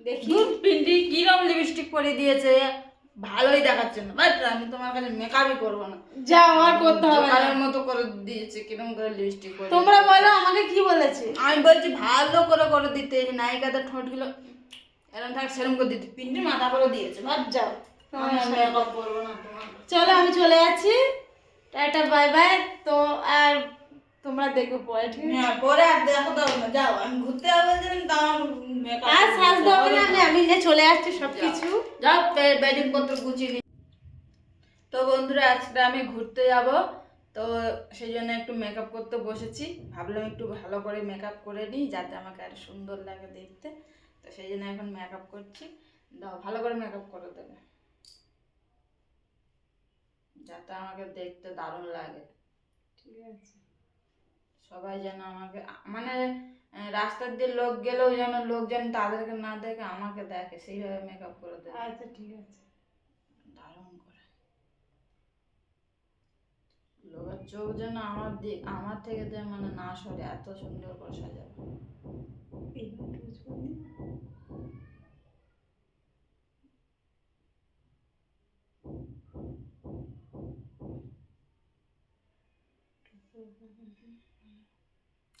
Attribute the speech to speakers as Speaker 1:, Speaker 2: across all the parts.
Speaker 1: দেখি।
Speaker 2: পিন্ডি কিরম লিপস্টিক পরে দিয়েছে ভালোই দেখাচ্ছে না। বাট আমি তোমার কাছে মেকআপই করব না।
Speaker 1: যা আমার করতে হবে।
Speaker 2: দোকানের মতো করে দিয়েছে কিরম করে লিপস্টিক করে
Speaker 1: তোমরা বলো আমাকে কি বলেছে?
Speaker 2: আমি বলছি ভালো করে করে দিতে। নায়িকাদের ঠোঁটগুলো এরকম থাক সেরকম করে দিতে। পিন্ডির মাথা করে দিয়েছে ভাব
Speaker 1: যাও।
Speaker 2: আমি মেকআপ করব না তোমার।
Speaker 1: চলো আমি চলে যাচ্ছি। টাটা বাই বাই তো আর তোমরা দেখো পরে ঠিক আছে?
Speaker 2: হ্যাঁ পরে আর দেখো দাও না যাও আমি ঘুরতে যাব বলছিলাম তা আমার মেকআপ
Speaker 1: আর সাজতে হবে না আমি আমি যে চলে যাচ্ছি সব কিছু
Speaker 2: যাও ব্যাটিং পত্র গুছিয়ে নি। তো বন্ধুরা আজকে আমি ঘুরতে যাব। তো সেই জন্য একটু মেকআপ করতে বসেছি। ভাবলাম একটু ভালো করে মেকআপ করে নিই যাতে আমাকে আরও সুন্দর লাগে দেখতে। তো সেই জন্য এখন মেকআপ করছি। দাও ভালো করে মেকআপ করে দেবে। যাতে আমাকে দেখতে দারুণ লাগে।
Speaker 1: ঠিক আছে।
Speaker 2: সবাই যেন আমাকে মানে রাস্তার দিয়ে লোক গেলেও যেন লোক যেন তাদেরকে না দেখে আমাকে দেখে সেইভাবে মেকআপ করে দেয়
Speaker 1: আচ্ছা ঠিক আছে।
Speaker 2: দারুণ করে। লোকের চোখ যেন আমার দিক আমার থেকে মানে না সরে এত সুন্দর করে সাজাবে।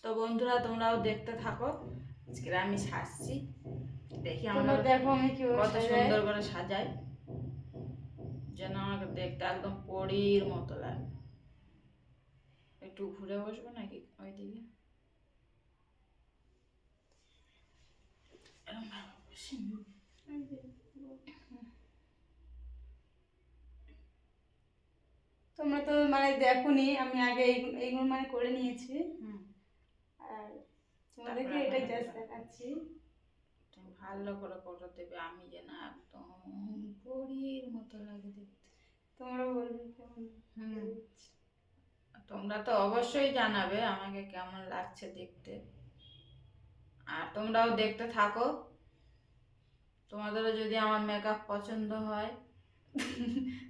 Speaker 2: তো বন্ধুরা তোমরাও দেখতে থাকো। আজকে আমি সাজছি। দেখি
Speaker 1: তোমরা
Speaker 2: আমরা
Speaker 1: দেখো আমি কি
Speaker 2: কত সুন্দর করে সাজাই। যেন আমাকে দেখতে একদম পরীর মতো লাগে। একটু ঘুরে বসবো নাকি ভাবে বসি।
Speaker 1: তোমরা তো মানে দেখোনি আমি আগে এই- এইগুলো মানে করে নিয়েছি।
Speaker 2: হুম,
Speaker 1: আর তোমাদেরকে এটাই জাস্ট দেখাচ্ছি।
Speaker 2: তুমি ভালো করে করে দেবে আমি যেন একদম পরীর মতো লাগে দেখতে।
Speaker 1: তোমরা বলবে কেমন
Speaker 2: হুম। তোমরা তো অবশ্যই জানাবে আমাকে কেমন লাগছে দেখতে। আর তোমরাও দেখতে থাকো। তোমাদেরও যদি আমার মেকআপ পছন্দ হয়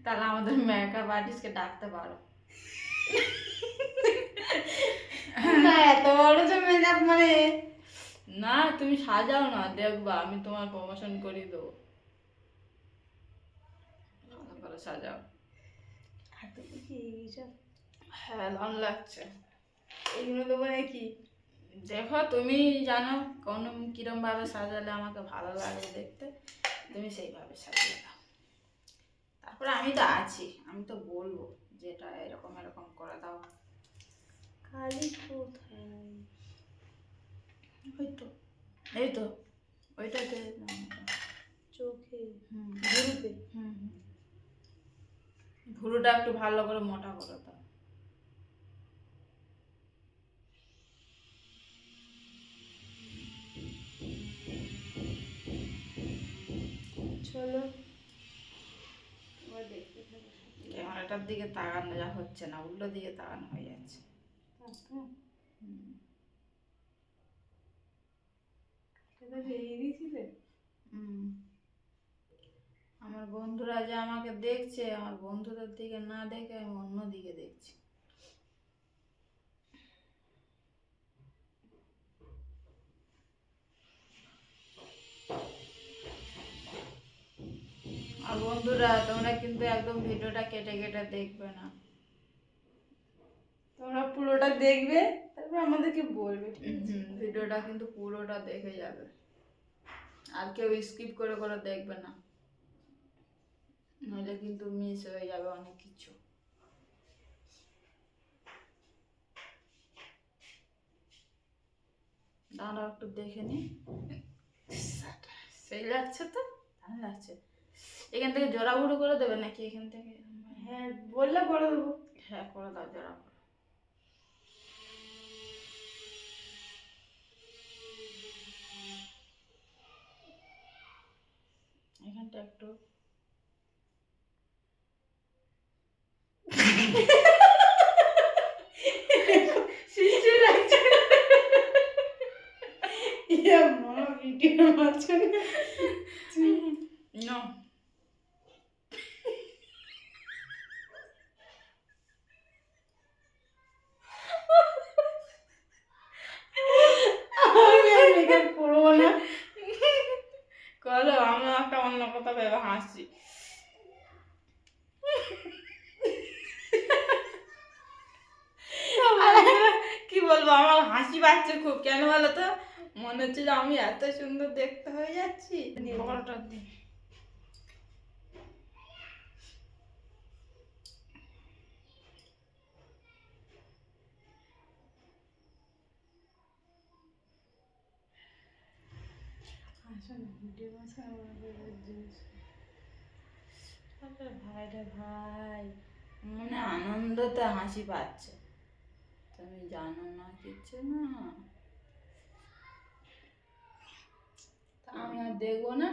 Speaker 2: তাহলে আমাদের মেকআপ আর্টিস্টকে ডাকতে পারো।
Speaker 1: না এত বড় যে মেকআপ মানে।
Speaker 2: না তুমি সাজাও না দেখবা আমি তোমার প্রমোশন করিয়ে দেবো। ভালো সাজাও।
Speaker 1: তো কি
Speaker 2: হ্যাঁ লাগছে।
Speaker 1: এইগুলো দেবো নাকি
Speaker 2: দেখো তুমি জানো কোন কিরম ভাবে সাজালে আমাকে ভালো লাগে দেখতে তুমি সেইভাবে সাজিয়ে দাও। তারপরে আমি তো আছি আমি তো বলব যেটা এরকম এরকম করে দাও।
Speaker 1: খালি কোথায়?
Speaker 2: ওই তো এই তো ওইটাতে
Speaker 1: চোখে
Speaker 2: হুম।
Speaker 1: ঘুরবে
Speaker 2: হুম হুম। ভুরুটা একটু ভালো করে মোটা করে দাও।
Speaker 1: চলো।
Speaker 2: ক্যামেরাটার দিকে তাকানো যা হচ্ছে না উল্টো দিকে তাকানো হয়ে যাচ্ছে। আমার বন্ধুরা যে আমাকে দেখছে, আমার বন্ধুদের দিকে না দেখে আমি অন্য দিকে দেখছি। আর বন্ধুরা, তোমরা কিন্তু একদম ভিডিওটা কেটে কেটে দেখবে না।
Speaker 1: তোমরা পুরোটা দেখবে তারপর আমাদেরকে বলবে। ঠিক আছে?
Speaker 2: হুম, ভিডিওটা কিন্তু পুরোটা দেখে যাবে। আর কেউ স্কিপ করে করে দেখবে না। নইলে কিন্তু মিস হয়ে যাবে অনেক কিছু। দাঁড়াও একটু দেখে নি। সেই লাগছে তো? ভালো লাগছে। এখান থেকে জোড়া বুড়ো করে দেবে নাকি এখান থেকে?
Speaker 1: হ্যাঁ বললে করে দেবো।
Speaker 2: হ্যাঁ করে দাও জোড়া এখানটা একটু।
Speaker 1: মাঝখানে
Speaker 2: No.
Speaker 1: আমি আর মেকআপ করব না
Speaker 2: একটা অন্য কথা ভেবে হাসছি কি বলব আমার হাসি পাচ্ছে খুব। কেন বলো তো? মনে হচ্ছে যে আমি এত সুন্দর দেখতে হয়ে যাচ্ছি। দিন ভাই রে ভাই মনে আনন্দতে হাসি পাচ্ছে। তুমি জানো না কিছু না। আমি আর দেখব না।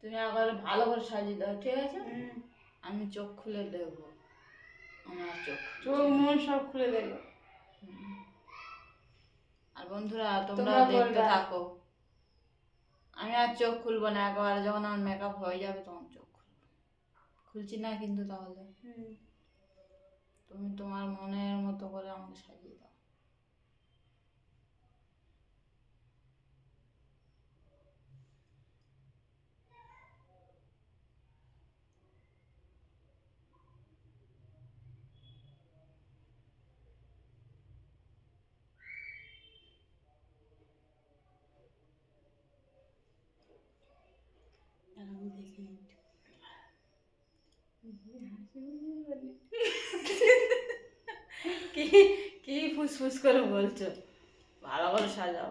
Speaker 2: তুমি একবার ভালো করে সাজিয়ে দাও ঠিক আছে? আমি চোখ খুলে দেখব। আমার চোখ
Speaker 1: চোখ মন সব খুলে
Speaker 2: হুম। আর বন্ধুরা তোমরা দেখতে থাকো। আমি আর চোখ খুলবো না একবার যখন আমার মেকআপ হয়ে যাবে তখন চোখ খুলবো। খুলছি না কিন্তু তাহলে? তুমি তোমার মনের মতো করে আমাকে সাজিয়ে দাও। কি কি ফুসফুস করে বলছো? ভালো করে সাজাও।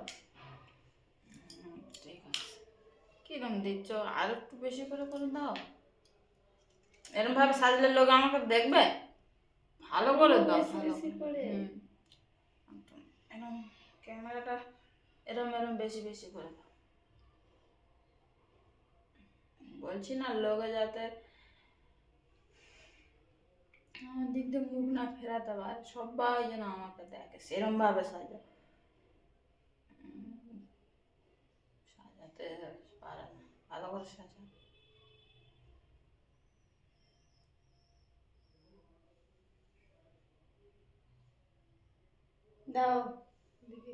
Speaker 2: ঠিক আছে। কিরম দিচ্ছ? আর একটু বেশি করে করে দাও। এরকম ভাবে সাজলে লোক আমাকে দেখবে? ভালো করে দাও
Speaker 1: বেশি করে।
Speaker 2: এরম ক্যামেরাটা এরম এরম বেশি বেশি করে দাও। বলছি না, লোকে যাতে আমার দিক দিয়ে মুখ না ফেরাতে পারে সবাই যেন আমাকে দেখে সেরম ভাবে সাজা। সাজাতে পারে না, ভালো করে সাজা।
Speaker 1: দাও দেখি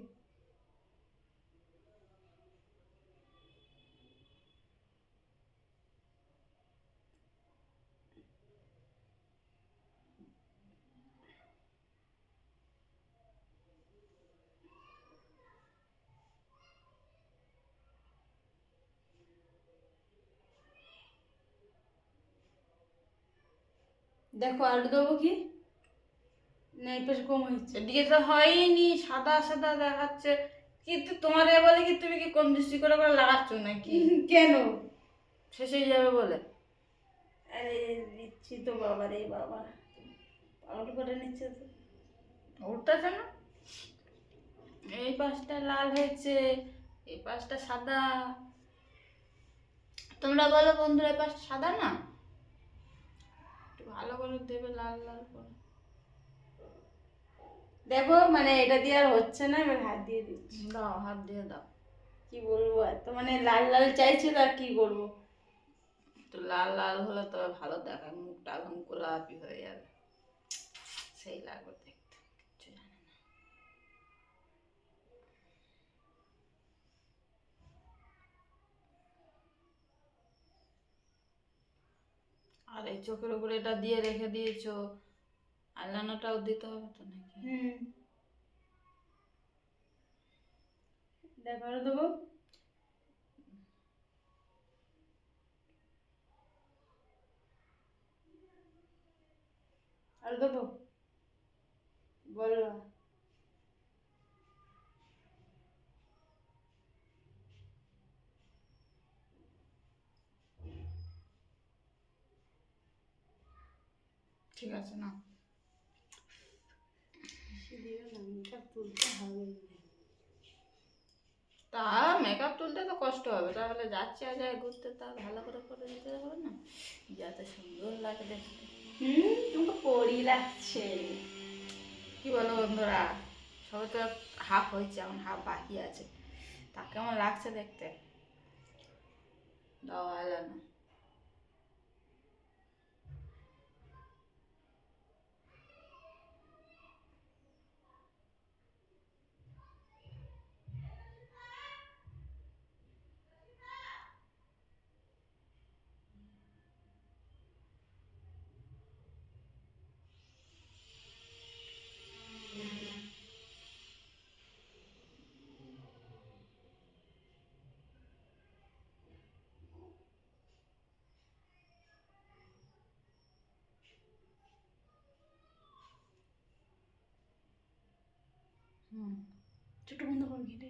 Speaker 1: দেখো আলু দেবো কি? না এই পাশে কম হয়েছে।
Speaker 2: এদিকে তো হয়নি সাদা সাদা দেখাচ্ছে। কিন্তু তোমার এ বলে কি তুমি কি কম দৃষ্টি করে করে লাগাচ্ছ নাকি?
Speaker 1: কেন?
Speaker 2: শেষ হয়ে যাবে বলে।
Speaker 1: আরে দিচ্ছি তো বাবা রে বাবা। পাউডার করে নিচ্ছে তো।
Speaker 2: উঠতেছে না? এই পাশটা লাল হয়েছে এই পাশটা সাদা। তোমরা বলো বন্ধুরা এই পাশটা সাদা না? একটু ভালো করে দেবে লাল লাল করে।
Speaker 1: দেখো মানে এটা দিয়ে আর হচ্ছে না এবার হাত দিয়ে দিচ্ছি।
Speaker 2: দাও হাত দিয়ে দাও।
Speaker 1: কি বলব এত মানে লাল লাল চাইছিল আর কি করব
Speaker 2: তো লাল লাল হলে তবে ভালো দেখায় মুখটা একদম গোলাপি হয়ে যাবে। সেই লাগবে দেখতে কিছু জানে আর এই চোখের উপরে এটা দিয়ে রেখে দিয়েছ। আলানাটাও দিতে হবে তো নাকি?
Speaker 1: হুম। দেখো দেবো। আর দেবো? বলো।
Speaker 2: ঠিক আছে না
Speaker 1: না
Speaker 2: তা মেকআপ তুলতে তো কষ্ট হবে তাহলে যাচ্ছে আর যায় ঘুরতে তা ভালো করে করে দিতে হবে না? যাতে সুন্দর লাগে দেখতে।
Speaker 1: হুম তোমাকে পরি লাগছে।
Speaker 2: কি বলো বন্ধুরা? সবে তো হাফ হয়েছে এখন হাফ বাকি আছে। তা কেমন লাগছে দেখতে? দাও আলানো হুম
Speaker 1: ছোট বন্ধ কর ঘেটে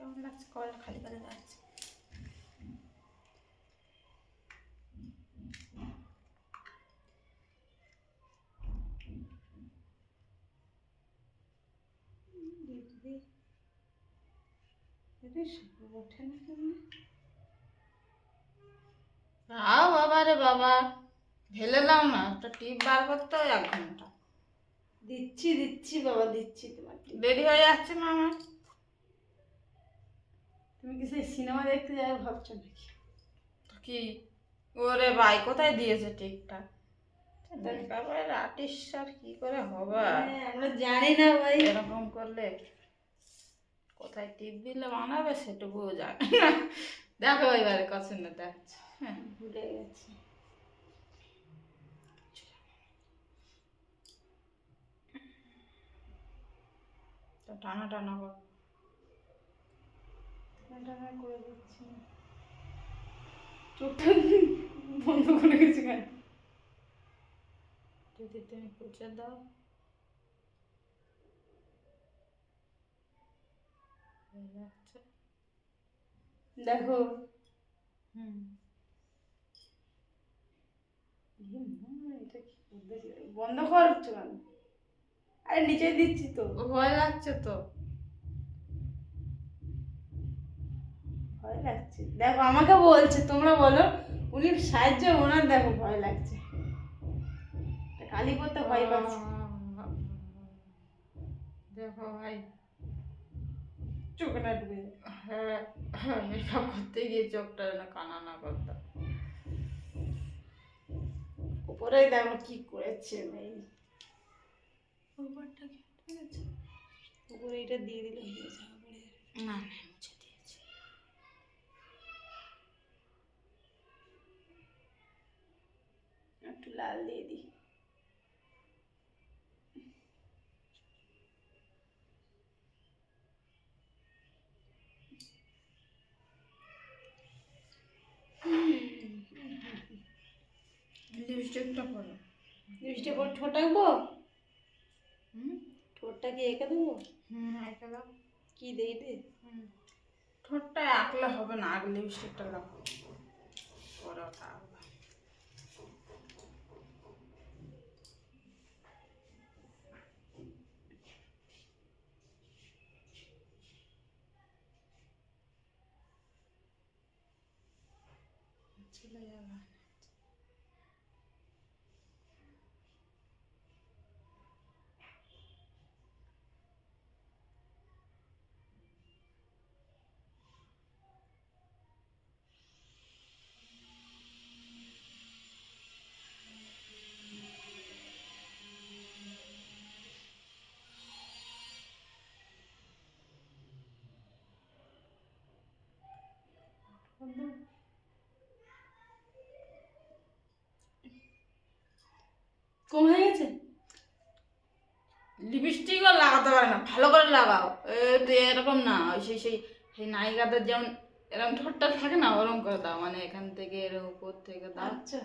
Speaker 2: কেমন লাগছে কল খালি
Speaker 1: কেমন
Speaker 2: আও বাবা রে বাবা ঢেলে দাও না একটা টিপ বার করতে হয় এক ঘণ্টা।
Speaker 1: দিচ্ছি দিচ্ছি বাবা দিচ্ছি তোমার।
Speaker 2: দেরি হয়ে যাচ্ছে না আমার
Speaker 1: তুমি কি সেই সিনেমা দেখতে যাবে ভাবছ নাকি?
Speaker 2: কি? ওরে ভাই কোথায় দিয়েছে মেকআপের আর্টিস্ট আর কি করে হবে?
Speaker 1: হ্যাঁ, আমরা জানি না ভাই।
Speaker 2: এরকম করলে কোথায় টিপ দিলে বানাবে সেটুকুও জানে দেখো এবারে পছন্দ দেখছে হ্যাঁ।
Speaker 1: ভুলে গেছি।
Speaker 2: টানা টানা কর।
Speaker 1: করে দিচ্ছি। চোখটা বন্ধ করে গেছি কেন?
Speaker 2: যদি তুমি কুচে দাও।
Speaker 1: দেখো।
Speaker 2: হুম?
Speaker 1: বন্ধ করছ কেন? আরে নিচে দিচ্ছি তো।
Speaker 2: ভয় লাগছে তো।
Speaker 1: ভয় লাগছে। দেখো আমাকে বলছে তোমরা বলো উনি সাহায্য ওনার দেখো ভয় লাগছে। কালি করতে ভয় পাচ্ছে।
Speaker 2: দেখো ভাই।
Speaker 1: ডুবে যায়।
Speaker 2: হ্যাঁ মেকআপ করতে গিয়ে চোখটা যেন কানা না করতাম
Speaker 1: উপরে দেখো কি করেছে ভাই
Speaker 2: উপরটা
Speaker 1: উপরে এটা দিয়ে দিলে হয়ে যাবে।
Speaker 2: না।
Speaker 1: লাল দিয়ে দিই।
Speaker 2: লিপস্টিকটা পরো।
Speaker 1: লিপস্টিক পর ঠোঁট আঁকবো?
Speaker 2: হুম?
Speaker 1: ঠোঁটটা কি এঁকে দেবো?
Speaker 2: হুম এঁকে দাও।
Speaker 1: কি দেই দে
Speaker 2: ঠোঁটটা আঁকলে হবে না আগে লিপস্টিকটা দাও পরে ওটা আঁকবে চলে লাগাতে পারে না। ভালো করে লাগাও। এরকম না। ওই সেই সেই সেই নায়িকাদের যেমন এরকম ঠোঁটটা থাকে না ওরকম করে দাও। মানে এখান থেকে এরকম উপর থেকে দাও।
Speaker 1: আচ্ছা।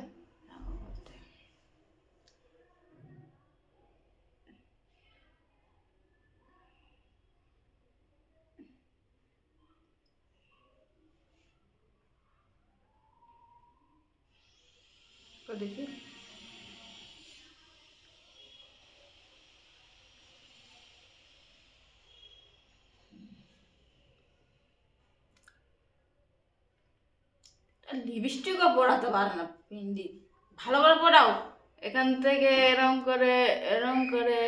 Speaker 2: দেখি। লিপস্টিকও পড়াতে পারে না পিন্ডি। ভালো করে পড়াও এখান থেকে এরম করে এরম করে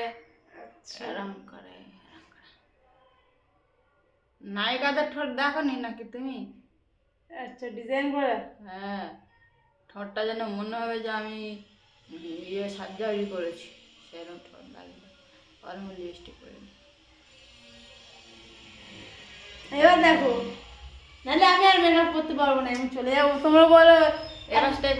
Speaker 1: আচ্ছা।
Speaker 2: এরম করে নায়িকাদের ঠোঁট দেখো নি নাকি তুমি?
Speaker 1: আচ্ছা ডিজাইন করে।
Speaker 2: হ্যাঁ ঠোঁটটা যেন মনে হবে যে আমি ইয়ে সার্জারি করেছি। সেরকম ঠোঁট লাগবে আর আমি লিপস্টিক করে।
Speaker 1: এবার দেখো। নাহলে আমি আর মেকআপ করতে পারব না আমি চলে যাব। তোমরা বলো
Speaker 2: বাই স্টেপ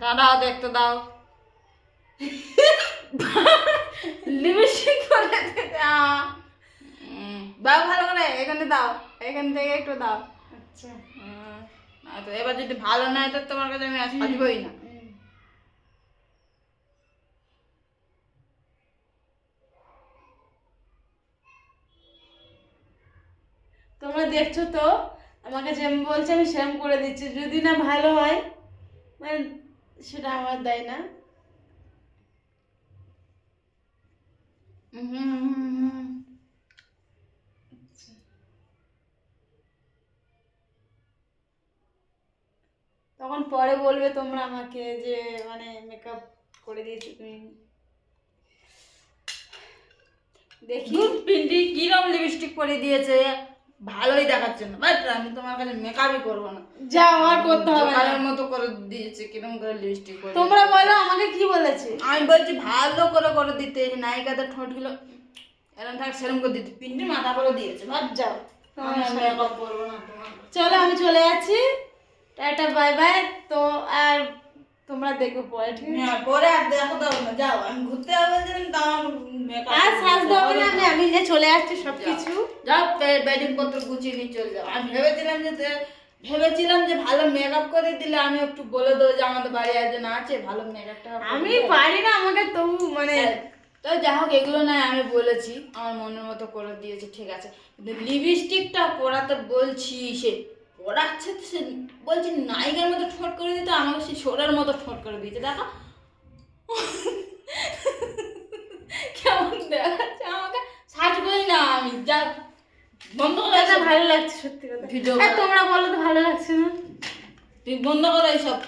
Speaker 2: দাঁড়াও দেখতে দাও।
Speaker 1: লিপস্টিক করে দাও।
Speaker 2: দাও ভালো করে এখানে দাও এখান থেকে একটু দাও।
Speaker 1: আচ্ছা।
Speaker 2: না তো এবার যদি ভালো না হয় তো তোমার কাছে আমি আর সাজবই না।
Speaker 1: তোমরা দেখছ তো? আমাকে যেমন বলছে আমি সেরকম করে দিচ্ছি। যদি না ভালো হয় মানে সেটা আমার দেয় না।
Speaker 2: হুম।
Speaker 1: তখন পরে বলবে তোমরা আমাকে যে মানে মেকআপ করে দিয়েছ তুমি। দেখি।
Speaker 2: পিন্ডি কিরম লিপস্টিক করে দিয়েছে ভালোই দেখাচ্ছে না বাট আমি তোমার কাছে মেকআপই করব না।
Speaker 1: যা আমার করতে হবে।
Speaker 2: মতো করে দিয়েছে কিরম করে লিপস্টিক করে
Speaker 1: তোমরা বলো আমাকে কি বলেছে?
Speaker 2: আমি বলছি ভালো করে করে দিতে। নায়িকাদের ঠোঁটগুলো এরকম থাক সেরকম করে দিতে। পিন্ডি মাথা করে দিয়েছে। ভাব
Speaker 1: যাও
Speaker 2: আমি মেকআপ করব না
Speaker 1: চলো আমি চলে যাচ্ছি। Tata bye bye. তো আর তোমরা দেখো পরে ঠিক আছে?
Speaker 2: হ্যাঁ, পরে আর দেখো দাও না যাও। আমি ঘুরতে যাব বলছিলাম তাও
Speaker 1: আর সাজতে হবে না আমি আমি যে চলে আসছি সব কিছু
Speaker 2: যাও ব্যাটিং পত্র গুছিয়ে নিয়ে চলে যাও। আমি ভেবেছিলাম যে ভেবেছিলাম যে ভালো মেকআপ করে দিলে আমি একটু বলে দেবো যে আমাদের বাড়ি একজন আছে ভালো মেকআপটা
Speaker 1: আমি পারি না আমাকে তবু মানে
Speaker 2: তো যা হোক এগুলো নয় আমি বলেছি। আমার মনের মতো করে দিয়েছে ঠিক আছে। কিন্তু লিপস্টিকটা পরাতে বলছি সে পড়াচ্ছে তো সে বলছে নায়িকার মতো ঠোঁট করে দিতে আমাকে সে ছোড়ার মতো ঠোঁট করে দিয়েছে। দেখো। কেমন দেখাচ্ছে আমাকে। সাজবই না আমি যা বন্ধ করে
Speaker 1: ভালো লাগছে সত্যি কথা।
Speaker 2: ভিডিও
Speaker 1: তোমরা বলো তো ভালো লাগছে না?
Speaker 2: তুই বন্ধ করো এইসব।